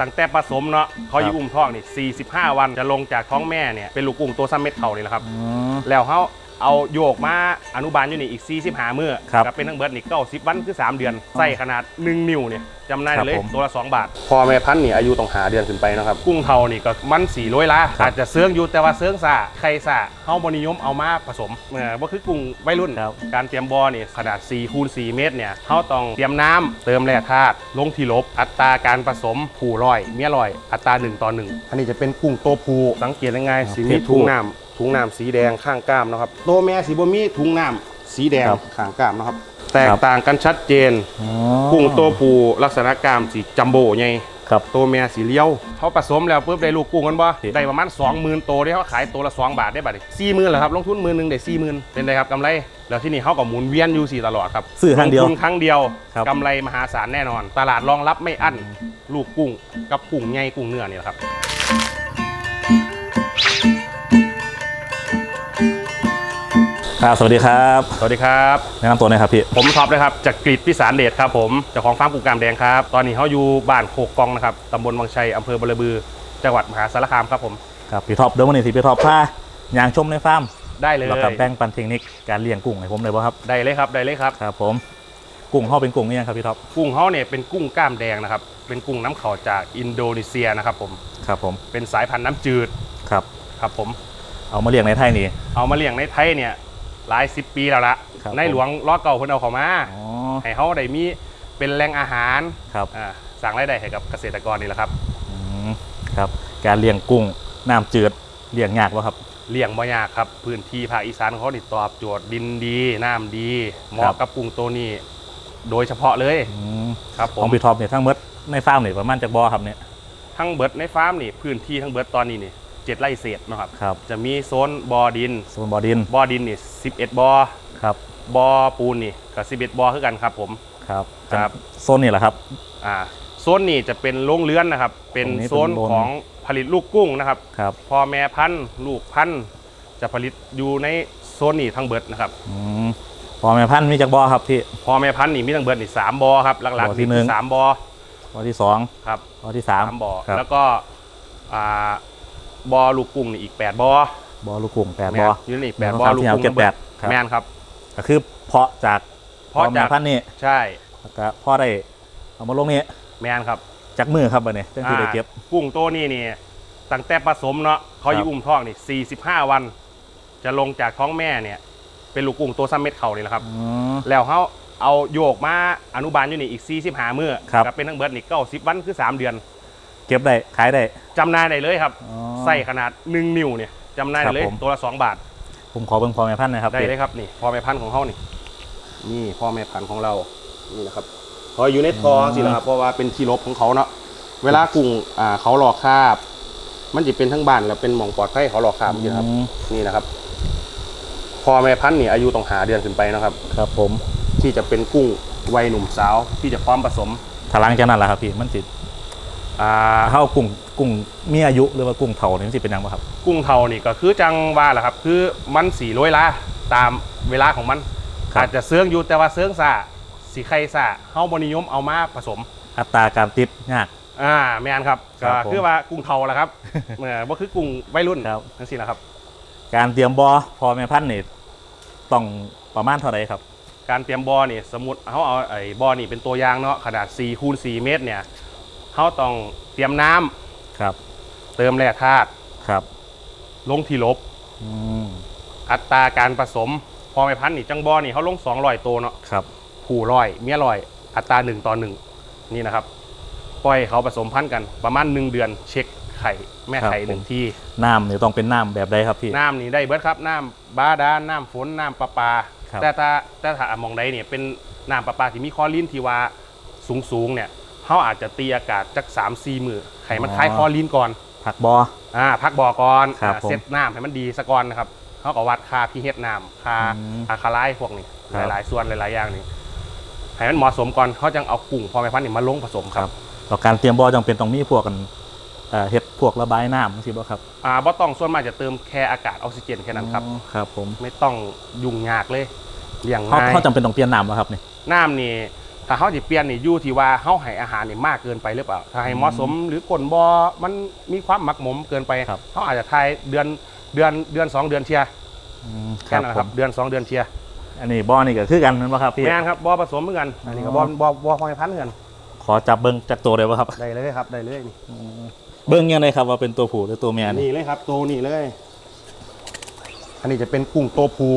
ตั้งแต่ผสมเนาะเขาอครัยู่บอุ้มท้องนี่45 วันจะลงจากท้องแม่เนี่ยเป็นลูกกุ้งตัวซ้ำเม็ดเข่านี่แหละครับอืมแล้วเขาเอาโยกมาอนุบาลอยู่นี่อีก45มื้อครับก็เป็นทั้งเบิดนี่90วันคือ 3 เดือนไส้ขนาด 1 นิ้วเนี่ยจำได้ครับเลยผม ตัวละ2บาทพอแม่พันธุ์นี่อายุต้องหาเดือนขึ้นไปนะครับ กุ้งเทานี่ก็มันสีร้อยละครับอาจจะเสื้องอยู่แต่ว่าเสื้องซาไข่ซาเฮาบนิยมเอามาผสมเออบ่คือกุ้งวัยรุ่น ครับ การเตรียมบ่อนี่ขนาด4คูณ4เมตรเนี่ยเฮาต้องเตรียมน้ำเติมแร่ธาตุลงที่ลบ อัตราการผสมผู้ร้อย เมียร้อย อัตรา1ต่อ1อันนี้จะเป็นกุ้งโตวผู้สังเกตง่ายๆสิมีเพศผู้ถุงน้ำถุงน้ำสีแดงข้างกล้ามนะครับโตวแม่สีบ่มีถุงน้ำสีแดงครับ ข้างกล้ามนะครับ แตกครับต่างกันชัดเจนอ๋อกุ้งตัวผู้ลักษณะกล้ามสีจัมโบ้ใหญ่ครับตัวแม่สีเลี้ยวเขาผสมแล้วปุ๊บได้ลูกกุ้งกันบ่ครับได้ประมาณ20,000ตัวที่เขาขายตัวละ2บาทได้บัดนี้40,000เหรอครับลงทุนหมื่นหนึงได้40,000เป็นไงครับกำไรแล้วที่นี่เขาก็หมุนเวียนอยู่สี่ตลอดครับซื้อครั้งเดียวลทุนครั้งเดียวครับกำไรมหาศาลแน่นอน ตลาดรองรับไม่อั้นลูกกุ้งกับกุ้งใหญ่กุ้งเนื้อนี่แหละครับ ครับสวัสดีครับสวัสดีครับ แนะนำตัวหน่อยครับพี่ ผมท็อปนะครับจากกรีฑพิสารเดชครับผมเจ้าของฟาร์มกุ้งกามแดงครับ ตอนนี้เขาอยู่บ้านโคกกองนะครับตำบลวังชัยอำเภอบรบือ จังหวัดมหาสารคามครับผม ครับพี่ท็อปเดี๋ยววันนี้สิพี่ท็อปพายางชมในฟาร์มได้เลยแล้วกับแบ่งปันเทคนิคการเลี้ยงกุ้งให้ผมเลยบ่ครับ ได้เลยครับ ได้เลยครับ ครับผม กุ้งเขาเป็นกุ้งนี่ยังครับพี่ท็อป กุ้งเขาเนี่ยเป็นกุ้งกล้ามแดงนะครับ เป็นกุ้งน้ำเขาจากอินโดนีเซียนะครับผม ครับผม เป็นสายพันธุ์น้ำจืด ครับ ครับผม เอามาเลี้ยงในไทยนี่ เอามาเลี้ยงในไทยเนี่ย หลายสิบปีแล้วละครับในหลวงล้อเก่าเพิ่นเอาเขามาอ๋อให้เขาได้มีเป็นแหล่งอาหารครับอ่าสั่งรายได้ให้กับเกษตรกรนี่แหละครับอืมครับ การเลี้ยงกุ้งน้ำจืดเลี้ยงยากวะครับ เลี้ยงบ่ยากครับ พื้นที่ภาคอีสานเขานี่ตอบโจทย์ดินดี น้ำดีเหครัมาะบ กับกุ้งตัวนี้ โดยเฉพาะเลยอืมครับผของมพี่ท็อปเนี่ยทั้งหมดในฟาร์มเนี่ยประมาณจากบ่อครับเนี่ยทั้งเบิดในฟาร์มนี่พื้นที่ทั้งเบิดตอนนี้นี่ เจ็ดไร่เศษเนาะครับ ครับจะมีโซนบ่อดินโซนบ่อดินบ่อดินนี่11บ่อครับบ่อปูนนี่กับ11บ่อคือกันครับผม ครับครับ โซนนี่แหละครับ อ่าโซนนี้จะเป็นโรงเรือนนะครับ เป็นตรงนี้โซนเป็นโรง ของผลิตลูกกุ้งนะครับ ครับพ่อแม่พันธุ์ลูกพันธุ์จะผลิตอยู่ในโซนนี้ทั้งเบิดนะครับ อืมพอแม่พันธุ์มีจากบ่อครับพี่ พ่อแม่พันธุ์นี่มีทั้งเบิดนี่สามบ่อครับหลักบ่อๆที่นี่หนึ่คืงอสามบ่อบ่อที่สองครับบ่อที่สามสามบ่อครับแล้วก็อ่า บ่อลูกกุ้งนี่อีกแปดบ่อบ่อลูกกุ้งแปดแม่บ่อนอยู่ในอีกแปดหนึ่งบ่อสองลูกสามสี่กุ้งห้าเจ็ดแปดครับ แม่นครับ ก็คือเพาะจากเพาะพ่อแม่จาก พันธุ์นี่ใช่แล้วก็พ่อได้เอามาลงนี่แม่นครับจากมือครับบัดนี้จังที่ได้เก็บ อ่ากุ้งตัวนี้นี่ตั้งแต่ผสมเนาะเขาอยู่ครับอุ้มท้องนี่45 วัน จะลงจากท้องแม่เนี่ย เป็นลูกกุ้งตัวซ้ำเม็ดเข่านี่แหละครับ อืม แล้วเขาเอาโยกมาอนุบาลอยู่นี่อีก45มื้อครับ ก็เป็นทั้งเบิดนี่90วันคือ 3 เดือน เก็บได้ขายได้ จำหนายได้เลยครับอ๋อ ไส้ขนาด 1 นิ้วเนี่ยจำหนายได้เลยครับผม ตัวละ 2 บาท ผมขอเบิ่งพ่อแม่พันธุ์หนะครับได้เลยครับนี่พ่อแม่พันธุ์ของเขานี่นี่พ่อแม่พันธุ์ของเรานี่นะครับเขาอยู่ในทอสิละครับเพราะว่าเป็นที่ลบของเขาเนาะเวลากุ้งอ่าเขาหลอกคาบ มันจะเป็นทั้งบ้านแล้วเป็นหมองปลอดภัยเขาหลอกคาบนี่นะครับ อืมนี่นะครับพ่อแม่พันธุ์นี่อายุต้องหาเดือนขึ้นไปนะครับ ครับผมที่จะเป็นกุ้งวัยหนุ่มสาวที่จะพร้อมผสม ถ้าหลังจากนั้นล่ะครับพี่มันสิ อ่าเฮากุ้งกุ้งมีอายุหรือว่ากุ้งเฒ่านี่มันสิเป็นหยังบ่ครับ กุ้งเทานี่ก็คือจังว่าแหละครับคือมันสีร้อยละตามเวลาของมัน ครับ อาจจะเสื้องอยู่แต่ว่าเสื้องซาสีไข่ซาเฮาบนิยมเอามาผสม อัตราการติดยาก อ่าแม่นครับครัก็บผมคือว่ากุ้งเทาแหละครับ เออบ่คือกุ้งวัยรุ่นครับทั้งสิ้นแหละครับ การเตรียมบ่อพ่อแม่พันธุ์นี่ต้องประมาณเท่าไหร่ครับ การเตรียมบ่อนี่สมมติเขาเอาไอ้บ่อนี่เป็นตัวอย่างเนาะขนาด4คูณ4เมตรเนี่ย เขาต้องเตรียมน้ำครับ เติมแร่ธาตุครับลงที่ลบ อืมอัตราการผสม พอไม่พันนี่จังบ่อนี่เขาลง200ตัวเนาะครับ ผู้ร้อยเมียร้อย อัตรา1ต่อ1นี่นะครับปล่อยให้เขาผสมพันธุ์กันประมาณ 1 เดือนเช็คไข่แม่ไข่หนึ่งที่น้ำนี่ต้องเป็นน้ำแบบใดครับพี่ น้ำนี่ได้เบิดครับน้ำบาดาลน้ำฝนน้ำประปา ครับ แต่ถ้าแต่ถ้ามองใดเนี่ยเป็นน้ำประปาที่มีคลอรินที่ว่าสูงสูงๆเนี่ย เขาอาจจะตีอากาศจักสามสี่มือไข่มันคล้ายคลอรินก่อนผักบ่ออ่าพักบ่อก่อนครับอ่าผมเซตน้ำให้มันดีสะก่อนนะครับเขาก็วัดค่าพีเฮดน้ำค่าอืมอาคาไลพวกนี้คหรับ ลายๆ ส่วนหลายๆอย่างนี่ให้มันเหมาะสมก่อนเขาจังเอากุ้งพอแม่พันธุ์นี่มาลงผสมครับต่อการเตรียมบ่อจำเป็นต้องมีพวกกันเอ่อเฮ็ดพวกระบายน้ำสิบ่ครับอ่าบ่ต้องส่วนมากจะเติมแค่อากาศออกซิเจนแค่นั้นครับ อ๋อครับผมไม่ต้องยุ่งยากเลยเลี้ยงเขาง่ายเขาจำเป็นต้องเปลี่ยนน้ำแล้วครับนี่น้ำนี่ ถ้าเขาจะเปลี่ยนนี่อยู่ที่ว่าเขาให้อาหารนี่มากเกินไปหรือเปล่า ถ้าให้เหมาะสมหรือกลนบอมันมีความหมักหมมเกินไป ครับ เขาอาจจะทายเดือนเดือนเดือนสองเดือนเชียร์อืมแค่นั้นแหละครับผมเดือนสองเดือนเชียร์อันนี้บ่อนี่ก็คือกันนั่นป่ะครับพี่ แม่นครับบอผสมเหมือนกันอันนี้ก็บอ๋อ อบอบอพอยพันธุ์เหมือนกันขอจับเบิ้งจากตัวเดียวป่ะครับ ได้เลยครับได้เลยนี่เบิ้งยังไงครับว่าเป็นตัวผู้หรือตัวเมียนี่นี่เลยครับตัวนี้เลย อันนี้จะเป็นกุ้งตัวผู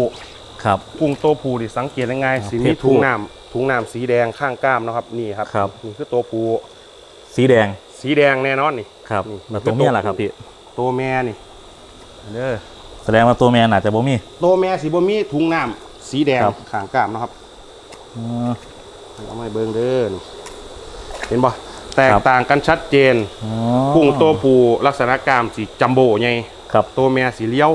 ครับกุ้งตัวผูที่สังเกตยังไงอ๋อสีเพมีศผู้ถุงน้ำถุงน้ำสีแดงข้างกล้ามนะครับนี่ครับครับ นี่คือตัวผูสีแดงสีแดงแน่นอนนี่ ครับนี่ แล้วตัวเมียล่ะครับพี่ตัวแม่นี่เด้อแสดงว่าตัวเมียน่าจะบ่มี ตัวแม่สีบ่มีถุงน้ำสีแดงครับ ข้างกล้ามนะครับอ๋อเอามาให้เบิ่งเด้อนี่เห็นบ่แตกครับ ต่างกันชัดเจน อ๋อกุ้งตัวผูลักษณะกล้ามสีจัมโบ้ใหญ่ครับตัวแม่สีเลี้ยว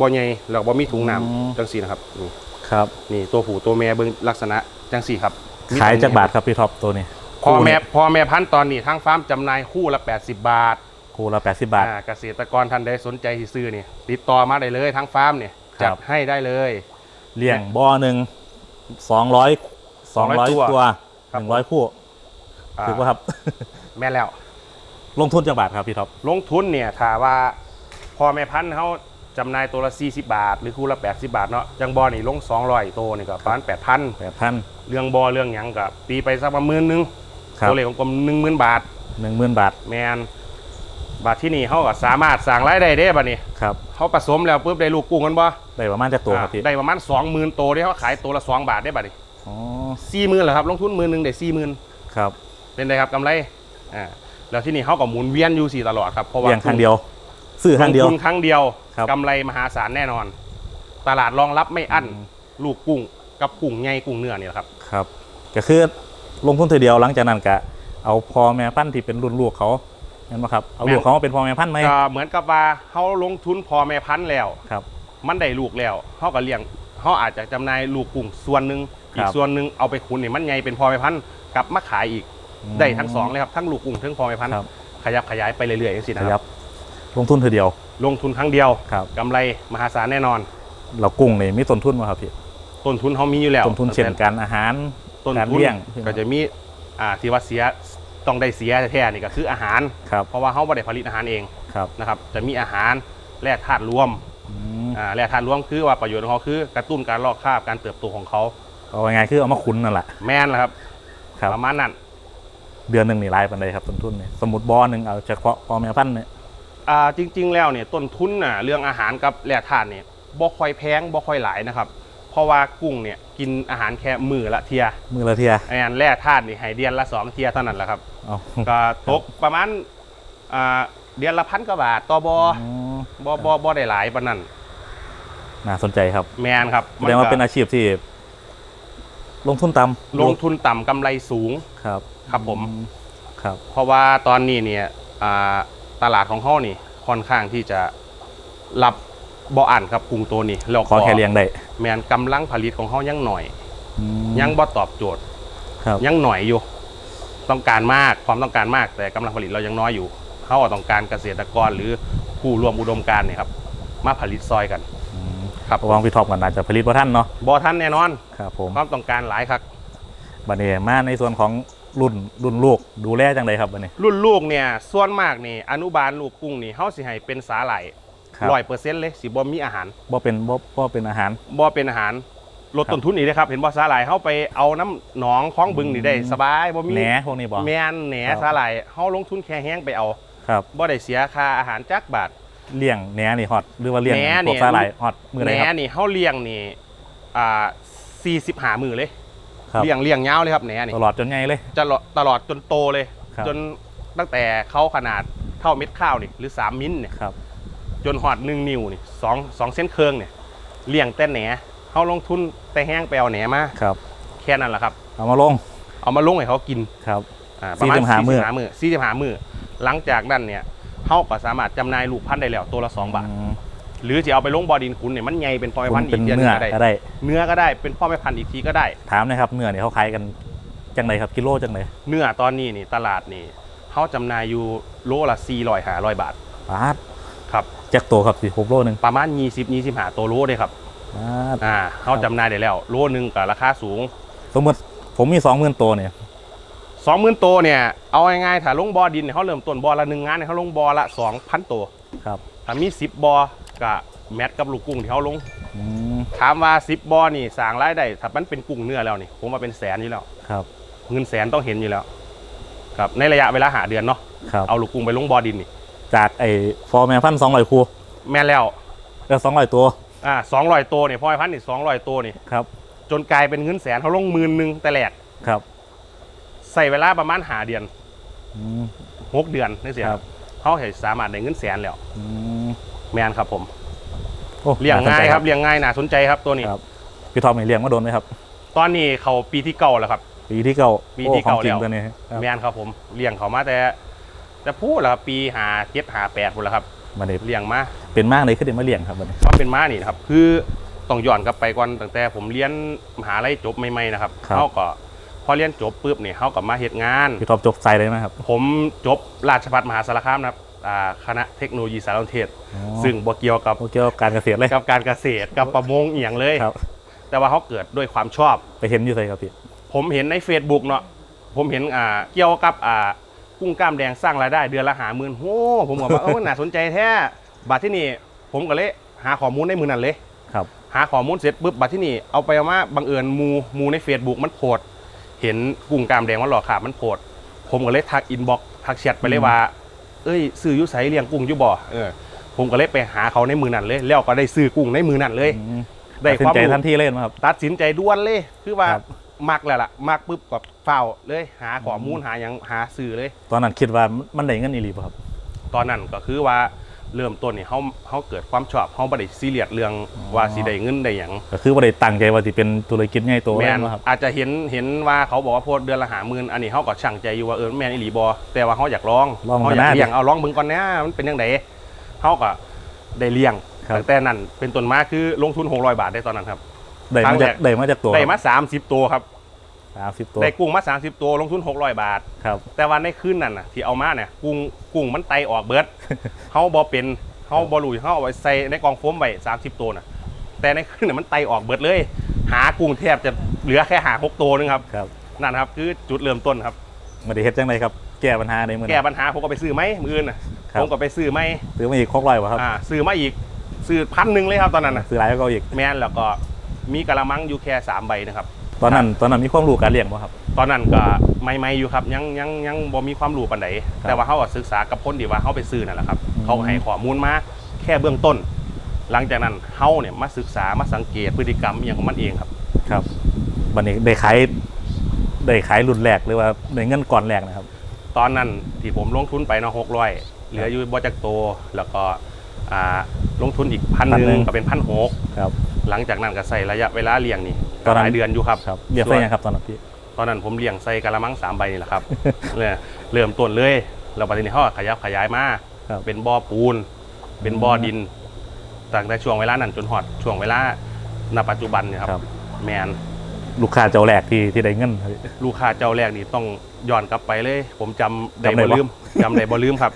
บ่ใหญ่แล้วบ่มีถุงน้อืมำจังสีนะครับนี่ครับ นี่ตัวผู้ตัวแม่เบิ่งลักษณะจังสี่ครับขายจากบาทครับพี่ท็อปตัวนี้พ่อแม่คู่นี้พ่อแม่พันธุ์ตอนนี้ทางฟาร์มจำหน่ายคู่ละ 80 บาท คู่ละ80 บาท อ่าเกษตรกรท่านใดสนใจที่ซื้อนี่ติดต่อมาได้เลยทางฟาร์มเนี่ยครัจับดให้ได้เลย เลี้ยงบ่อหนึ่งสองร้อยสองร้อยตัวตัวครัหบนึ่งร้อยคู่อ่าถือว่าครับ แม่นแล้ว ลงทุนจากบาทครับพี่ท็อป ลงทุนเนี่ยถ้าว่าพ่อแม่พันธุ์เขา จำหน่ายตัวละ 40 บาท หรือคู่ละ 80 บาทเนาะจังบอนี่ลง 200 ตัวนี่ก็ประมาณ8,000 แปดพัน เรื่องบอเรื่องหยังก็ตีไปสักประมาณหมื่นหนึงครับ ตัวเลขของกลมหนึ่งหมื่นบาท หนึ่งหมื่นบาทแมนบาทที่นี่เขาก็สามารถสั่งรายได้ได้บัดนี้ครับ เขาผสมแล้วปุ๊บได้ลูกกุ้งกันบ่ได้ประมาณจากตัวครับพี่อ่าได้ประมาณ20,000ตัวที่เขาขายตัวละ 2 บาทได้บัดนี้อ๋อสี่หมื่นเหรอครับลงทุนหมื่นหนึ่งได้สี่หมื่นครับเป็นไงครับกำไรอ่าแล้วที่นี่เขาก็หมุนเวียนอยู่สี่ตลอดครับเพราะว่า เลี้ยงครั้งเดียว ซื้อครั้งเดียวลงทุนครั้งเดียวครับกำไรมหาศาลแน่นอน ตลาดรองรับไม่อั้นอืมลูกกุ้งกับกุ้งใหญ่กุ้งเนื้อนี่แหละครับครับ ก็คือลงทุนทีเดียวหลังจากนั้นก็เอาพ่อแม่พันธุ์ที่เป็นรุ่นลูกเขาเห็นไหมครับเอาลูกเขามาเป็นพ่อแม่พันธุ์ไหมก็เหมือนกับว่าเขาลงทุนพอแม่พันธุ์แล้วครับ มันได้ลูกแล้วเขาก็เลี้ยงเขาอาจจะจำหน่ายลูกกุ้งส่วนหนึ่งครับอีกส่วนหนึ่งเอาไปขุนเนี่ยมันใหญ่เป็นพอแม่พันธุ์กลับมาขายอีกได้ทั้งสองเลยครับทั้งลูกกุ้งทั้งพอแม่พันธุ์ครับขยับขยายไปเรื่อยๆอย่างนี้ขนะคยัรับบ ลงทุนทีเดียว ลงทุนครั้งเดียวครับ กำไรมหาศาลแน่นอน เรากุ้งนี่มีต้นทุนไหมครับพี่ต้นทุนเขามีอยู่แล้วต้นทุนเช่นการอาหารต้นการทุนเลี้ยงก็จะมีอ่าที่ว่าเสียต้องได้เสียแท้ๆนี่ก็คืออาหารครับเพราะว่าเขาไม่ได้ผลิตอาหารเองครับนะครับจะมีอาหารแร่ธาตุรวมอืมอ่าแร่ธาตุรวมคือว่าประโยชน์ของเขาคือกระตุ้นการลอกคราบการเติบโตของเขาเอาไงายๆคือเอามาคุ้นนั่นแหละแม่นแหละครับครับประมาณนั้นเดือนหนึ่งนี่รายปันใดครับต้นทุนเนี่ยสมมติบ่อหนึ่งเอาเฉพาะพ่อแม่พันธุ์เนี่ย อ่าจริง ๆ แล้วเนี่ยต้นทุนน่ะเรื่องอาหารกับแร่ธาตุเนี่ยบ่ค่อยแพงบ่ค่อยหลายนะครับ เพราะว่ากุ้งเนี่ยกินอาหารแค่มือละเทียมือละเทียไอ้อันแร่ธาตุนี่ให้เดือนละสองเทียเท่านั้นแหละครับเอาก็ตกประมาณอ่าเดือนละพันกว่าบาทต่อบออ๋อบ่บ่บ่ได้หลายปานนั้นน่าสนใจครับ แมนครับแสดงว่าเป็นอาชีพที่ ลงทุนต่ำลงทุนต่ำกำไรสูงครับ ครับผมอืครับ เพราะว่าตอนนี้เนี่ยอ่า ตลาดของเขานี่ค่อนข้างที่จะรับบ่อ่านครับกรุงตัวนี้แล้วขอก็แค่เลี้ยงได้แมนกำลังผลิตของเขายังหน่อย อืม ยังบ่ตอบโจทย์ครับ ยังหน่อยอยู่ ต้องการมากความต้องการมาก แต่กำลังผลิตเรายังน้อยอยู่เขาก็ต้องการเกษตรกรหรือผู้ร่วมอุดมการณ์เนี่ยครับมาผลิตซอยกัน อืมครับเพราะว่าพี่ท็อปกันอาจจะผลิตว่าท่านเนาะบ่ท่านแน่นอน ครับผมความต้องการหลายครับ บันนี้มาในส่วนของ รุ่นรุ่นลูกดูแลจังไดครับบันนี้ รุ่นลูกเนี่ยส่วนมากนี่อนุบาลลูกกุ้งนี่เขาสิให้เป็นสาหร่ายครับ ร้อยเปอร์เซ็นต์เลยสิบ่มีอาหารบ่เป็นบ่บ่เป็นอาหาร บ่เป็นอาหารลดครับต้นทุนอีกนะครับเห็นบ่สาหร่ายเขาไปเอาน้ำหนองคลองบึงนี่ได้อืมสบายบ่มีแหนพวกนี้บ่ แมนแหนครับ สาหร่ายเขาลงทุนแค่แห้งไปเอาครับบ่ได้เสียค่าอาหารจักบาท เลี้ยงแหนนี่ฮอตหรือว่าเลี้ยงแหน่พวกเนี่ยสาหร่ายฮอตมือแหไหนนครับนี่เขาเลี้ยงนี่อ่า40หามือเลย ครับ เลี้ยงเลี้ยงยาวเลยครับแหนนี่ตลอดจนไงเลย จะตลอดตลอดจนโตเลย ครับ จนตั้งแต่เขาขนาดเท่าเม็ดข้าวนี่หรือ 3 มิลเนี่ยครับ จนหอดหนึ่งนิ้วนี่สองสองเส้นเครื่องเนี่ยเลี้ยงแต่แหนเขาลงทุนแต่แห้งไปเอาแหนมาครับ แค่นั้นแหละครับ เอามาลง เอามาลงให้เขากินครับ อ่าประมาณ45มื้อ45มือสี่สิบห้ามือหลังจากนั้นเนี่ยเขาก็สามารถจำหน่ายลูกพันธุ์ได้แล้วตัวละ2บาท อืม หรือจะเอาไปลงบอดินคุณเนี่ยมันใหญ่เป็นพ่อแม่พันธุ์เป็อีนกเดือนหเนื้นึองก็ได้ก็ได้ เนื้อก็ได้เป็นพ่อแม่พันธุ์อีกทีก็ได้ ถามหนะครับเนื้อนี่เขาขายกันจังไดครับกิโลจังไดเนื้อตอนนี้นี่ตลาดนี่เขาจำหน่ายอยู่โลละ400 500บาทบาทครับจากตัวครับสิบโลหนึ่งประมาณ20 25ตัวโลเลยครับบาทอ่าเขาจำหน่ายได้แล้วโลนึงกับราคาสูง สมมติผมมีสองหมื่นตัวเนี่ยสองหมื่นตัวเนี่ยเอาง่ายๆถ้าลงบ่อดินเนี่ยเขาเริ่มต้นบ่อละหนึ่งงานเนี่ยเขาลงบ่อละสองพันตัวครับถ้ามีสิบบ่อ กับแมทกับลูกกุ้งที่เขาลง อืมถามว่าสิบบ่อนี่สร้างรายได้ถ้ามันเป็นกุ้งเนื้อแล้วนี่ผมว่าเป็นแสนอยู่แล้ว ครับเงินแสนต้องเห็นอยู่แล้ว ครับในระยะเวลาหาเดือนเนาะครับเอาลูกกุ้งไปลงบ่อดินนี่จากไอ้ฟอร์แมนพันสองร้อยคูแม่นแล้วเออสองร้อยตัวอ่าสองร้อยตัวนี่พ่อไอ้พันนี่สองร้อยตัวนี่ครับจนกลายเป็นเงินแสนเขาลงหมื่นหนึ่งแต่แหลกครับใส่เวลาประมาณหาเดือนอืมหกเดือนนี่สิครับเขาเห็นสามารถได้เงินแสนแล้ว อืม แมนครับผมโอ้เลี้ยงง่ายน่สนใจครับเลี้ยงง่ายน่าสนใจครับตัวนี้ ครับ พี่ทอมนี่เลี้ยงมาโดนไหมครับ ตอนนี้เขาปีที่เก่าแล้วครับ ปีที่เก้าปีที่เก้าโอ้ของจริงแล้ว ตัวนี้ครับแมนครับผมเลี้ยงเขามาแต่แต่พูดแล้วครับปีหาเจ็ดหาแปดพูดแล้วครับมาเด็เลี้ยงมาเป็นมากเลยขึ้นเดี๋ยวมาเลี้ยงครับวันนี้ว่าเป็นม้านี่นะครับคือต้องย้อนกลับไปก่อนตั้งแต่ผมเรียนมหาลัยจบใหม่ๆนะครับเขาก็พอเรียนจบปุ๊บเนี่ยเขาก็มาเหตุงาน พี่ทอมจบไซเลยไหมครับผมจบราชภัฏมหาสารคามนะครับ อ่าคณะเทคโนโลยีสารสนเทศ อ๋อ ซึ่งบ่เกี่ยวกับโอเคยวกับการเกษตรเลยกับการเกษตรกับประมงเอียงเลย ครับ แต่ว่าเขาเกิดด้วยความชอบ ไปเห็นอยู่ไสครับพี่ ผมเห็นใน Facebook เนาะผมเห็นอ่าเกี่ยวกับอ่ากุ้งกล้ามแดงสร้างรายได้เดือนละหาหมื่นโอ้ผมก็ว่า เออน่าสนใจแท้บัดที่นี่ผมก็เลยหาข้อมูลในมือนั้นเลย ครับ หาข้อมูลเสร็จปุ๊บบัดที่นี่เอาไปเอามาบังเอิญหมูหมูใน Facebook มันโพดเห็นกุ้งกล้ามแดงมันหลอกขาบมันโพดผมก็เลยทักอินบ็อกทักแชทไปเลยว่า เอ้ยซื้ออยุไสเลี้ยงกุ้งอยุบ่เออผมก็เลยไปหาเขาในมือนั้นเลย แล้วก็ได้ซื้อกุ้งในมือนั้นเลยอืมได้ตัดสิคนวามใจรู้ทันทีเลยไหมครับ ตัดสินใจด่วนเลย คือว่าครับ มักแล้วล่ะมักปุ๊บกับเฝ้าวเลย หาข้อมูลหาหยังหาสื่อเลย ตอนนั้นคิดว่ามันได้เงินอีหลีป่ะครับ ตอนนั้นก็คือว่า เริ่มต้นนี่เขาเขาเกิดความชอบเขาบ่ได้ซีเรียสเรื่องว่าสิได้เงินได้หยังก็คือว่าได้ตั้งใจว่าสิเป็นธุรกิจใหญ่โตแมแม่นนบ่ครับอาจจะเห็นเห็นว่าเขาบอกว่าโพดเดือนละหาหมื่นอันนี้เขาก็ช่างใจอยู่ว่าเออแมนอีหลีบอแต่ว่าเขาอยากลองลองเขากันอยากนะเลี้ยงเอาลองเบิ่งก่อนนะมันเป็นยังไงเขาก็ได้เลี้ยงครับตั้งแต่นั้นเป็นต้นมาคือลงทุน600บาทได้ตอนนั้นครับได้ครั้มางแรจากกได้มาจากตัวได้มา30 ตัวครับ สามสิบตัวได้กุ้งมา 30 ตัวลงทุน 600 บาท ครับ แต่ว่าในคืนนั้นน่ะที่เอามาเนี่ยกุ้งกุ้งมันไตออกเบิดเขาบอเป็นเขาบอลุยเขาเอาไว้ใส่ในกองโฟมไว้สามสิบตัวน่ะ แต่ในคืนน่ะมันไตออกเบิดเลย หากุ้งแทบจะเหลือแค่หาหกตัวนึงครับครับนั่นนะครับคือจุดเริ่มต้นครับมาได้เฮ็ดจังไดครับแก้ปัญหาในมือแก้ปัญหาผมก็ไปซื้อไหมมืออื่นน่ะครับผมก็ไปซื้อไหมซื้อมาอีกครกร้อยป่ะครับอ่าซื้อมาอีกซื้อพันหนึ่งเลยครับตอนนั้นน่ะซื้อหลายก็อีกแม่นแล้วก็มีกะละมังอยู่แค่สามใบนะครับ ตอนนั้นตอนนั้นมีความรู้การเลี้ยงป่ะครับ ตอนนั้นก็ไม่ไม่ๆอยู่ครับ ยังยังยังบ่มีความรู้ปานใดแต่ว่าเขาก็ศึกษากับคนที่ว่าเขาไปซื้อนั่นแหละครับอืมเขาก็ให้ข้อมูลมาแค่เบื้องต้น หลังจากนั้นเขาเนี่ยมาศึกษามาสังเกตพฤติกรรมอหย่างของมันเองครับ ครับบันนี้ได้ขายได้ขายรุ่นแรกหรือว่าได้เงินก่อนแรกนะครับ ตอนนั้นที่ผมลงทุนไปเนาะหกร้อยเหลืออยู่บอจักโตแล้วก็อ่าลงทุนอีกพันห1,100นึ่งก็เป็นพันหกครับหลังจากนั้นก็ใส่ระยะเวลาเลี้ยงนี่ ตอนนั้นหลายเดือนอยู่ครับครับเรียกได้ยังครับตอนนั้นพี่ตอนนั้นผมเลี้ยงใส่กะละมังสามใบนี่แหละครับเนี่ยเริ่มต้นเลยแล้วปัจจุบันเขาก็ขยับขยายมาครับเป็นบ่อปูน เป็นบ่อดินตั้งแต่ช่วงเวลานั้นจนหอดช่วงเวลาณปัจจุบันเนี่ยครับครับแมนลูกค้าเจ้าแรกที่ที่ได้เงินครับลูกค้าเจ้าแรกนี่ต้องย้อนกลับไปเลย ผมจำได้จำได้บ่ปะลืมจำได้บ่ลืมครับ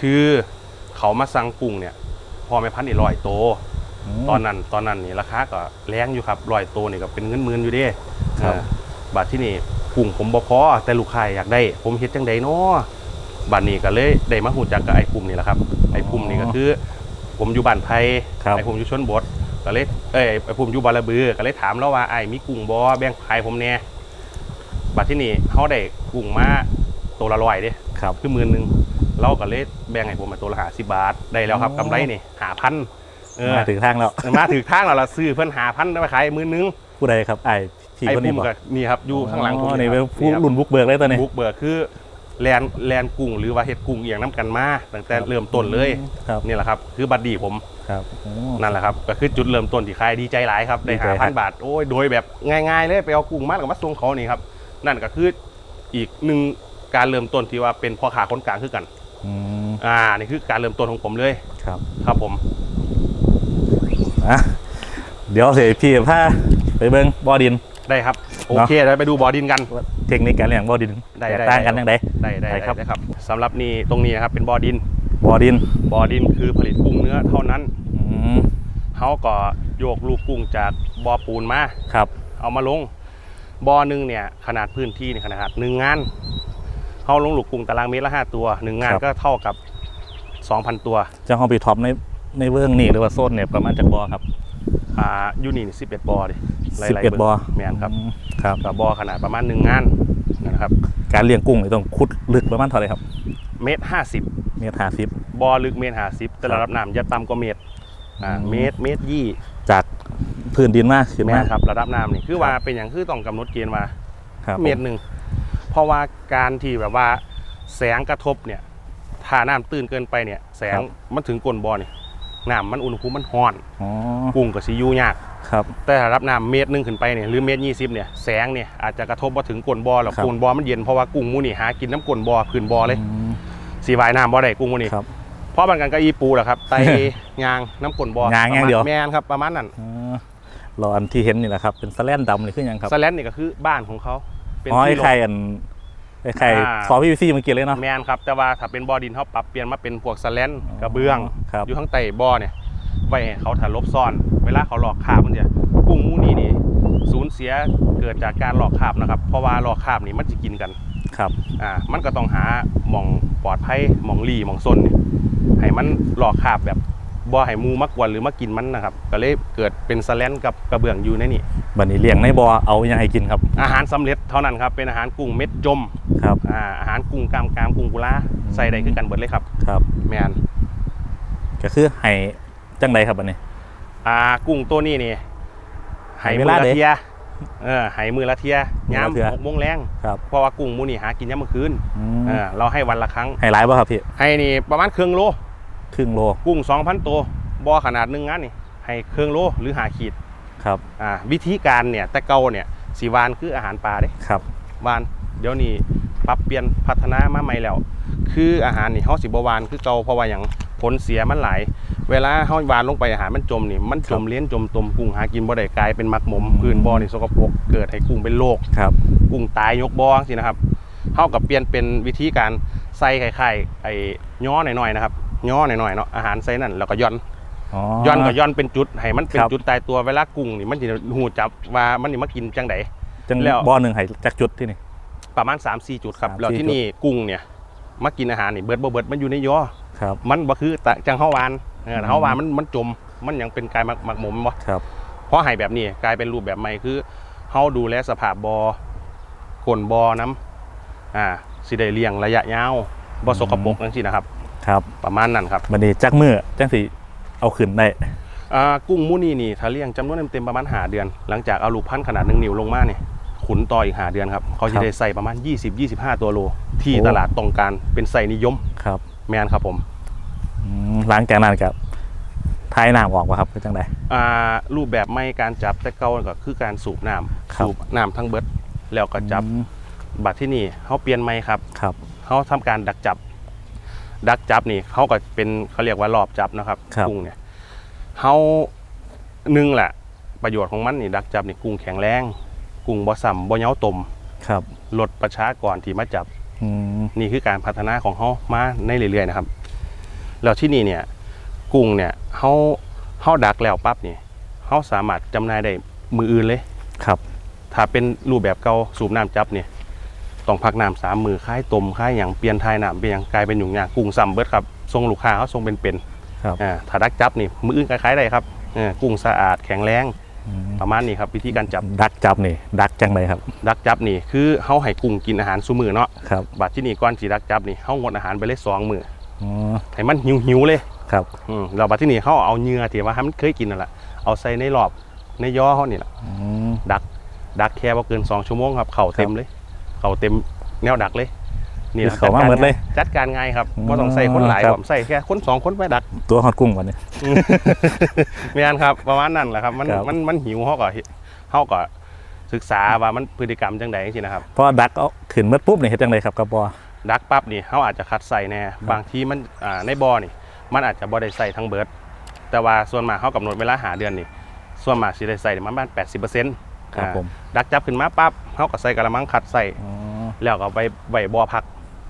คือเขามาสั่งกุ้งเนี่ย พอไม่พันนี่ลอยโตม ตอนนั้นตอนนั้นนี่ราคาก็แรงอยู่ครับลอยโตนี่ก็เป็นเงินหมื่นอยู่เด้ครับเออบัดที่นี่กุ้งผมบ่พอแต่ลูกค้าอยากได้ ผมเฮ็ดจังไดเนาะบัดนี้ก็เลยได้มาหูจักกับไอ้กลุ่มนี่แหละครับไอ้กลุ่มนี่ก็คือ ผมอยู่บ้านไทยครับ ไอ้ผมอยู่ชนบทก็เลยเอ้ยไอ้ผมอยู่บาระบือก็เลยถามแล้วว่าไอ้มีกุ้งบ่แบ่งขายผมแหน่บัดที่นี่เขาได้กุ้งมาตัวละร้อยเด้ ครับ คือหมื่นหนึ่งเราก็เลยแบ่งให้ผมมาตัวละหาสิบาทได้แล้วครับอ๋อ กำไรนี่หาพัน เออ มาถึงทางแล้วมาถือทางเราละซื้อเพิ่นหาพันไปขายหมื่นหนึงผู้ใดครับไอ้พี่ไอ้คนนี้พุ่มบอกก็นี่ครับอยู่ข้างหลังผมอ๋อนี่คเป็นรับผู้ครับรุ่นบุกเบิกเลยตอนนี้บุกเบิกคือแลนแลนกุ้งหรือว่าเห็ดกุ้งเอียงน้ำกันมาตั้งแต่เริ่มต้นเลยครับนี่แหละครับ คือบัดดีผมครับโอ้ นั่นแหละครับก็คือจุดเริ่มต้นที่ขายดีใจหลายครับได้ดีใจหาครัพันบบาทโอ้ยโดยแบบง่ายๆเลยไปเอากุ้งมาแล้วก็มาส่งเขานี่ครับนั่นก็คืออีกหนึ่งการเริ่มต้นที่ว่าเป็นพ่อค้าคนกลางคือกัน อืมอ่านี่คือการเริ่มต้นของผมเลยครับ ครับผม อะเดี๋ยวเสียพี่พาไปเบิ้งบ่อดิน ได้ครับ โอเคเดี๋ยวไปดูบ่อดินกันว่าเทคนิคการเลี้ยงบ่อดินได้แตกได้ต่างกันยังไงได้ได้ได้ครับได้ครับสำหรับนี่ตรงนี้นะครับเป็นบ่อดินบ่อดินบ่อดินคือผลิตกุ้งเนื้อเท่านั้นอืมเขาก็โยกลูกกุ้งจากบ่อปูนมาครับ เอามาลงบ่อหนึ่งเนี่ยขนาดพื้นที่เนี่ยขนาดหนึ่งงานเขาลงหลุกกุ้งตารางเมตรละห้าตัวหนึ่งงานก็เท่ากับสองพันตัวจะห้องปีท็อปใน ในเบื้องนี่หรือว่าโซนเนี่ยประมาณจากบอครับ อ่ายูนี่สิบเอ็ดบ่อดิไล่สิบๆเอ็ดบิ่งบอแมนครับอืมครับกับบ่อขนาดประมาณหนึ่งงานนะครับ การเลี้ยงกุ้งนี่ต้องขุดลึกประมาณเท่าไหร่ครับ เมตรห้าสิบเมตรห้าสิบบ่อลึกเมตรห้าสิบแต่ระดับน้ำจะต่ำกว่าเมตรอ่าอืมเมตรเมตรยี่จากพื้นดินมากขึ้นแม่มากนครับระดับน้ำนี่คือว่าเป็นอย่างคือต้องกำหนดเกณฑ์ว่าครับเมตรหนึ่งเพราะว่าการที่แบบว่าแสงกระทบเนี่ยถ้าน้ำตื้นเกินไปเนี่ย แสงมันถึงก้นบ่อนี่ น้ำมันอุณหภูมิมันร้อนอ๋อกุ้งก็สิอยู่ยาก ครับ แต่ถ้ารับน้ำเมตรหนึงขึ้นไปเนี่ยหรือเมตรยี่สิบเนี่ยแสงเนี่ยอาจจะกระทบมาถึงก้นบ่อหรอกครับ ก้นบ่อมันเย็นเพราะว่ากุ้งหมูนี่หากินน้ำก้นบ่อพื้นบ่อเลยอืมสีวายน้ำบ่อได้กุ้งหมูนี่ครับ เพราะมันกันก็อีปูแหละครับไต ยางน้ำก้นบ่อยางอย่างเดียวแมนครับประมาณนั้นอ๋อเราอันที่เห็นนี่แหละครับ เป็นสแลนดำนี่คือหยังครับ สแลนนี่ก็คือบ้านของเขาเป็นอ๋อไอ้ที่หลบ ไข่อัน ไอ้ไข่อ่าซอพีวีซีเมื่อกี้เลยเนาะแมนครับแต่ว่าถ้าเป็นบ่อดินเขาปรับเปลี่ยนมาเป็นพวกสแลนกระเบื้องครับอยู่ข้างใต้บ่อเนี่ยไว้ให้เขาถ่าลบซ่อน เวลาเขาหลอกคาบมันจะกุ้งหมูนี่นี่สูญเสียเกิดจากการหลอกคาบนะครับ เพราะว่าหลอกคาบนี่มันจะกินกันครับอ่ามันก็ต้องหาหมองปลอดภัยหมองหลีหมองซนนี่ให้มันหลอกคาบแบบบ่ให้หมูมากวนหรือมากินมันนะครับ ก็เลยเกิดเป็นสแลนกับกระเบื้องอยู่ในนี่บันนี้เลี้ยงในบ่อเอาอยังให้กินครับ อาหารสำเร็จเท่านั้นครับเป็นอาหารกุ้งเม็ดจมครับ อ่าอาหารกุ้งกามกามกุ้งกุลาใส่ได้คือกันเบิดเลยครับครับ แมนก็คือให้จังใดครับบันนี้ อ่ากุ้งตัวนี้นี่ให้ให้เวมือลาละเด้เทียเออให้มือละเทียมื้อละย้ำเที่ยหกโมงแรงครับเพราะว่ากุ้งหมูนี่หากินย้ำเมื่อคืนอืมเออเราให้วันละครั้ง ให้หลายบ่ครับพี่ให้นี่ประมาณครึ่งโล ครึ่งโลกุ้ง2,000ตัวบ่อขนาดหนึ่งงั้นนี่ให้ครึ่งโลหรือหาขีด ครับอ่าวิธีการเนี่ยแต่เก่าเนี่ยสีวานคืออาหารปลาเด้ครับวานเดี๋ยวนี้ปรับเปลี่ยนพัฒนามาใหม่แล้ว คืออาหารนี่เฮาสิบ่วานคือเก่าเพราะว่าหยังผลเสียมันหลายเวลาเฮาวานลงไปอาหารมันจมนี่มันจมเลี้ยนจมตมกุ้งหากินบ่ได้กลายเป็นมักหมมพื้นบ่อนี่สกปรกเกิดให้กุ้งเป็นโรคครับกุ้งตายยกบ่อสินะครับเฮากับเปลี่ยนเป็นวิธีการใส่ไข่ไข่ไอ้ย่อหน่อยๆนะครับย่อหน่อยๆเนาะอาหารใส่นั่นแล้วก็ย่อนอ๋อ ย่อนก็ย่อนเป็นจุดให้มันเป็นครับจุดตายตัวเวลากุ้งนี่มันสิหูจับว่ามันนี่มากินจังไดจังแล้วบ่อหนึ่งให้จักจุดที่นี่ประมาณ3-4จุดครับ3-4แล้วที่นี่กุ้งเนี่ยมากินอาหารนี่เบิดบ่เบิดมันอยู่ในย่อครับ มันบ่คือตะจังเฮาวานเอออืมเฮาวานมันมันจมมันยังเป็นกายหมักหมักหมมบ่ครับเพราะให้แบบนี้กลายเป็นรูปแบบใหม่คือเฮาดูแลสภาพบ่อก้นบ่อน้ำอ่าสิได้เลี้ยงระยะยาวบ่สกปรกจังซี่นะครับ ครับ ประมาณนั้นครับบันนี้จักมือจังสิ เอาขึ้นได้อ่ากุ้งมูนี่นี่ถ้าเลี้ยงจำนวนเต็มๆประมาณหาเดือน หลังจากเอาลูกพันธุ์ขนาดหนึ่งนิ้วลงมาเนี่ยขุนต่ออีกหาเดือนครับเขาครัจะบได้ใส่ประมาณ 20-25 ตัวโล ที่โอ้ตลาดตรงการเป็นใส่นิยมครับแมนครับผมอืมหลังจากนั้นกับทายน้ำออกวะครับคือจังใดอ่ารูปแบบไม่การจับแต่เก่าก็คือการสูบน้ครับำสูบน้ำทั้งเบิดแล้วก็จับอืมบัดที่นี่เขาเปลี่ยนไหมครับครับเขาทำการดักจับ ดักจับนี่เขาก็เป็นเขาเรียกว่ารอบจับนะครับครับ กุ้งเนี่ยเขาหนึ่งแหละ ประโยชน์ของมันนี่ดักจับนี่กุ้งแข็งแรง กุ้งบ่ซ้ำบ่เหนียวตมครับลดประชากรที่มาจับ อืมนี่คือการพัฒนาของเขามาในเรื่อยๆนะครับ แล้วที่นี่เนี่ยกุ้งเนี่ยเขาเขาดักแล้วปั๊บนี่เขาสามารถจำหน่ายได้มืออื่นเลย ครับ ถ้าเป็นรูปแบบเก่าสูบน้ำจับเนี่ย ต้องพักน้ำสามมือค่ายต้มค่ายอย่างเปลี่ยนทายน้ำเป็นอย่างกลายเป็นหยุ่งยากกุ้งซ้ำเบิดครับทรงลูกค้าเขาทรงเป็นๆครับ อ่าถ้าดักจับนี่มืออื่นคล้ายๆได้ครับเออกุ้งสะอาดแข็งแรงอืมประมาณนี้ครับวิธีการจับดักจับนี่ ดักจังใดครับ ดักจับนี่คือเขาให้กุ้งกินอาหารซุมือเนาะครับบัดที่นี่ก่อนสีดักจับนี่เขางดอาหารไปเลยสองมืออ๋อให้มันหิวหิวๆเลยครับอืมเราบัดที่นี่เขาเอาเหงื่อที่ว่าให้มันเคยกินนั่นแหละเอาใส่ในรอบในย่อเขานี่แหละอืม ดักดักแค่ว่าเกินสองชั่วโมงครับเข่าเต็มเลย เข่าเต็มแนวดักเลยนี่คือเขามาเหมือนเลย จัดการง่ายครับอืมว่าต้องใส่คนหลายครับผมใส่แค่คนสองคนไปดัก ตัวฮอดกุ้งวันนี้ไม่อันครับ ประมาณนั้นแหละครับ มันครับมันมันหิวเขาก็เขาก็ศึกษาว่ามันพฤติกรรมจังใดสินะครับเพราะดักเอาขึ้นเมื่อปุ๊บนี่เฮ็ดจังใดครับกับบ่อดักปั๊บนี่เขาอาจจะคัดใส่แน่บางทีมันอ่าในบ่อนี่ มันอาจจะบ่ได้ใส่ทั้งเบิร์ดแต่ว่าส่วนมากเขากำหนดเวลาหาเดือนนี่ส่วนมากสิได้ใส่ประมาณ80% ครับผมดักจับขึ้นมาปั๊บเขาก็ใส่กระมังคัดใส่อ๋อแล้วก็ไปไว้บ่อพัก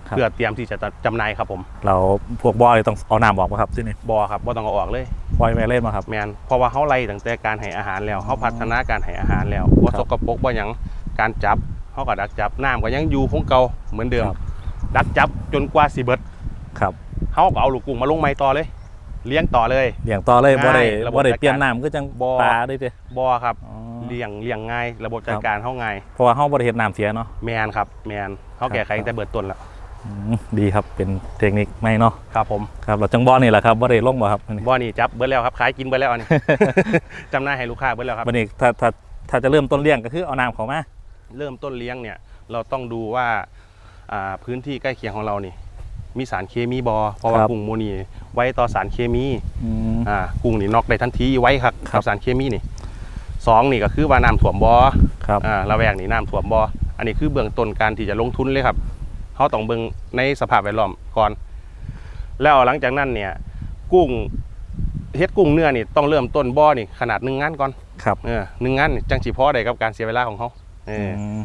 ครับเพื่อเตรียมที่จะจำหน่ายครับผม เราพวกบ่อนี่ต้องเอาน้ำออกป่ะครับที่นี่บ่อครับบ่ต้องเอาออกเลยปล่อยไว้เล่นมาครับแมนเพราะว่าเขาไล่ตั้งแต่การให้อาหารแล้วเขาพัฒนาการให้อาหารแล้วว่าครัสบกปรกบ่หยังการจับเขาก็ดักจับน้ำก็ยังอยู่คงเก่าเหมือนเดิมครับดักจับจนกว่าสิเบิดครับเขาก็เอาลูกกุ้งมาลงไม้ต่อเลย เลี้ยงต่อเลยเลี้ยงต่อเลยบ่ได้ง่ายระบบบ่ได้จัดการเปลี่ยนน้ำก็จังบ่ปลาได้เด้บอครับอ๋อ เลี้ยงเลี้ยงง่าย ระบบจัคดรับการเขาง่ายเพราะว่าเฮาบ่ได้เฮ็ดน้ำเสียเนาะแมนครับแมนเขาแก้ไขครับตั้งแต่เบิดต้นแล้วอืมดีครับเป็นเทคนิคใหม่เนาะครับผมครับเราจังบ่นี่แหละครับบ่ได้ลงบ่ครับอันนี้บอนี่จับเบิดแล้วครับขายกินเบิดแล้วอันนี้ จำหน้ายให้ลูกค้าเบิดแล้วครับวันนี้ถ้าถ้าถ้าจะเริ่มต้นเลี้ยงก็คือเอาน้ำเขามาเริ่มต้นเลี้ยงเนี่ยเราต้องดูว่าอ่าพื้นที่ใกล้เคียงของเรานี่ มีสารเคมีบอเพราะว่ากุ้งโมนี่ไว้ต่อสารเคมีอืม อ่ากุ้งนี่นอกได้ทันทีไว้ครับครักับ บสารเคมีนี่ สองนี่ก็คือว่าน้ำถ่วมบอครับอ่าระแวกนี่น้ำถ่วมบออันนี้คือเบื้องต้นการที่จะลงทุนเลยครับเขาต้องเบิ่งในสภาพแวดล้อมก่อน แล้วหลังจากนั้นเนี่ย กุ้งเฮ็ดกุ้งเนื้อนี่ต้องเริ่มต้นบ่อนี่ขนาดหนึ่งงานก่อนครับเออหนึ่งงานนี่จังสิพอได้กับการเสียเวลาของเขาเอออม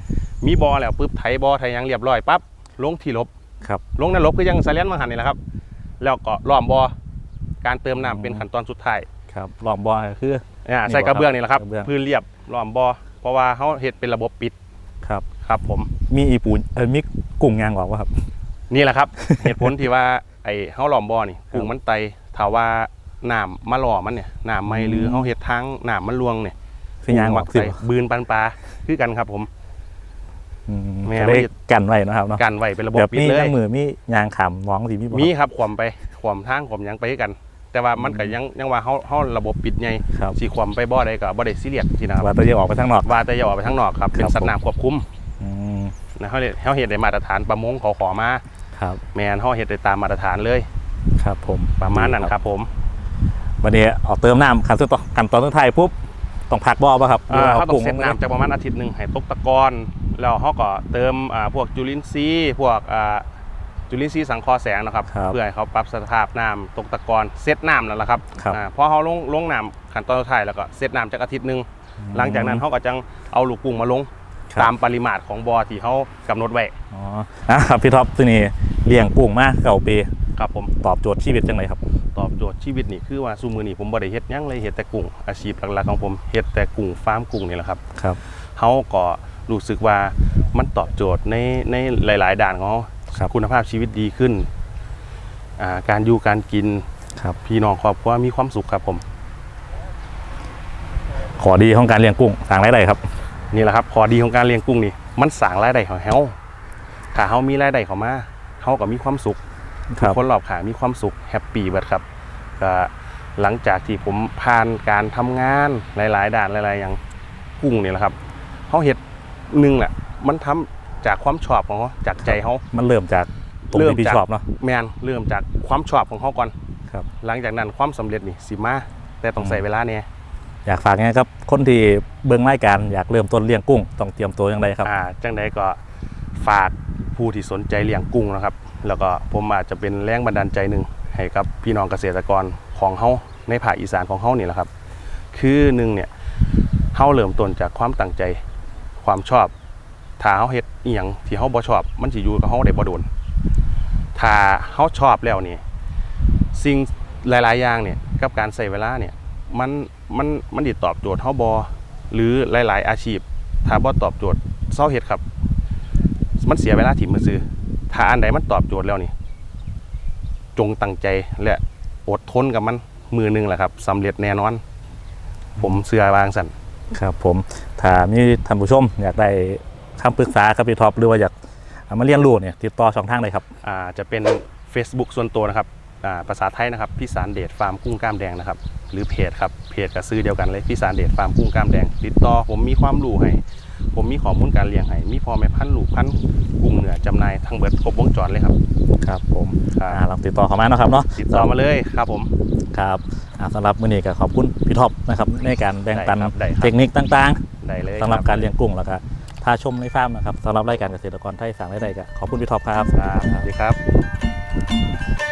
มีบอแล้วปุ๊บไถบอไถหยังเรียบร้อยปั๊บลงที่ลบครับลงในลบก็ยังสแลนมาหันนี่แหละครับ แล้วก็ล้อมบอการเติมน้ำอืมเป็นขั้นตอนสุดท้ายครับรอบบ่อก็คือ อ่านี่ใส่กระเบื้องบ่ครับนี่แหละครับกระเบื้อง พื้นเรียบล้อมบอเพราะว่าเขาเฮ็ดเป็นระบบปิดครับ ครับผม มีอีปูนเออมีกุ้งยางออกว่าครับ นี่แหละครับ เหตุผลที่ว่าไอ้เฮาล้อมบอนี่ครับกุ้งมันไตถ้าว่าน้ำมาหล่อมันเนี่ยน้ำไม่อืมหรือเฮาเฮ็ดทางน้ำมันลวงเนี่ยคือยางออกสิไตบืนปันปลาคือกันครับผม อืมแม่จะได้ไม่กันไว้เนาะครับเนาะกันไว้เป็นระบบแบบปิดมีเลทั้ยงมือมียางขำน้องสิมีบ่มีครับครับขวมไปขวมทางขวมหยังไปคือกัน แต่ว่ามันก็ยังยังว่าเฮาเฮาระบบปิดไงครับสิขวมไปบ่ได้ก็บ่ได้ซีเรียสทีนะครับว่าแตัวจะออกไปทางนอก ว่าแต่อย่าออกไปทางนอกครับเป็นครับสัตว์น้ำควบคุมอืมนะเขาเฮ็ดเขาเฮ็ดได้มาตรฐานประมงเขาขอมาครับแมนเขาเฮ็ดได้ตามมาตรฐานเลย ครับผมประมาณนั้นครับผมวันนี้เอาเติมน้ำขั้นสุดต่อขั้นตอนสุดท้ายปุ๊บต้องพักบ่อป่ะครับหรือ่าว่เขาต้องเซตลงไปน้ำจากประมาณอาทิตย์หนึ่งให้ตกตะกอนแล้วเขาก็เติมอ่าพวกจุลินทรีย์พวกอ่า จุลินทรีย์สังเคราะห์แสงนะครับ ครับเพื่อให้เขาปรับสภาพน้ำตกตะกอนเซตน้ำนั่นแหละครับครับอ่าพอเขาลงลงน้ำขั้นตอนสุดท้ายแล้วก็เซตน้ำจากอาทิตย์หนึ่งหลังจากนั้นเขาก็จังเอาลูกกุ้งมาลง ครับ ตามปริมาตรของบ่อที่เขากำหนดไว้อ๋ออะครับพี่ท็อปที่นี่เลี้ยงกุ้งมากเก่าปีครับผม ตอบโจทย์ชีวิตจังไรครับ ตอบโจทย์ชีวิตนี่คือว่าซูมือนี่ผมบ่ได้เฮ็ดหยังเลยเฮ็ดแต่กุ้งอาชีพหลักๆของผมเฮ็ดแต่กุ้งฟาร์มกุ้งนี่แหละครับครับ เฮาก็รู้สึกว่ามันตอบโจทย์ในในหลาย ๆ ด้านของเขา ครับ คุณภาพชีวิตดีขึ้นอ่าการอยู่การกินครับพี่น้องครอบครัวมีความสุขครับผม ขอดีของการเลี้ยงกุ้งสั่งไรายได้ครับ นี่แหละครับข้อดีของการเลี้ยงกุ้งนี่มันสร้างรายได้ของเฮาถ้าเฮามีรายได้เข้ามาเฮาก็มีความสุขครับคนรอบข้างมีความสุขแฮปปี้เบิดครับก็หลังจากที่ผมผ่านการทำงานหลาย ๆ ด้านหลายๆอย่างกุ้งนี่แหละครับเขาเห็ดหนึ่งแหละมันทำ จากความชอบของเขาจากใจเขามันเริ่มจากตรงเริ่มที่พี่จากชอบเนาะแมนเริ่มจากความชอบของเขาก่อนครับหลังจากนั้นความสำเร็จนี่สิมาแต่ต้องใส่เวลาเนี่ยอยากฝากไงครับคนที่เบิ่งรายการอยากเริ่มต้นเลี้ยงกุ้ง ต้องเตรียมตัวอย่างไรครับอ่าจังใดก็ฝากผู้ที่สนใจเลี้ยงกุ้งนะครับ แล้วก็ผมอาจจะเป็นแรงบันดาลใจหนึ่งให้กับพี่น้องเกษตรกรของเฮาในภาคอีสานของเฮานี่แหละครับ คือหนึ่งเนี่ยเฮาเริ่มต้นจากความตั้งใจความชอบ ถ้าเฮาเฮ็ดเอียงที่เฮาบ่ชอบ มันสิอยู่กับเฮาได้บ่โดนถ้าเฮาชอบแล้วนี่สิ่งหลาย ๆ อย่างเนี่ยกับการใส่เวลาเนี่ยมันมันมันสิตอบโจทย์เฮาบ่หรือหลาย ๆ อาชีพ ถ้าบ่ตอบโจทย์เศร้าเฮ็ดครับ มันเสียเวลาถิ่มมือซื้อถ้าอันใดมันตอบโจทย์แล้วนี่ จงตั้งใจและอดทนกับมันมือหนึงแหละครับสำเร็จแน่นอน ผมเชื่อวางสันครับผมถ้ามีท่านผู้ชมอยากได้ คำปรึกษาครับพี่ท็อปหรือว่าอยากเอามาเรียนรู้เนี่ยติดต่อช่องทางใดครับอ่าจะเป็น Facebook ส่วนตัวนะครับอ่าภาษาไทยนะครับพี่สารเดชฟาร์มกุ้งกล้ามแดงนะครับ หรือเพจครับเพจกับซื้อเดียวกันเลยพี่สารเดชฟาร์มกุ้งกล้ามแดง ติดต่อผมมีความรู้ให้ ผมมีข้อมูลการเลี้ยงให้มีพ่อแม่พันธุ์ลูกพันธุ์กุ้งเหนือจำหน่ายทั้งเบิดครบวงจรเลยครับ ครับผมครับอ่าลองติดต่อเข้ามาเนาะครับเนาะติดต่อมาเลยครับผม ครับอ่าสำหรับมื้อนี้ก็ขอบคุณพี่ท็อปนะครับในการแบ่งปันได้ครับได้ครับ เทคนิคต่างได้เลยๆสำหรับคการเลี้ยงกุ้งแล้วก็ พาชมในฟาร์มนะครับสำหรับรายการเกษตรกรไทยสั่งได้ใดก็ขอบคุณพี่ท็อปครับ สวัสดีครับ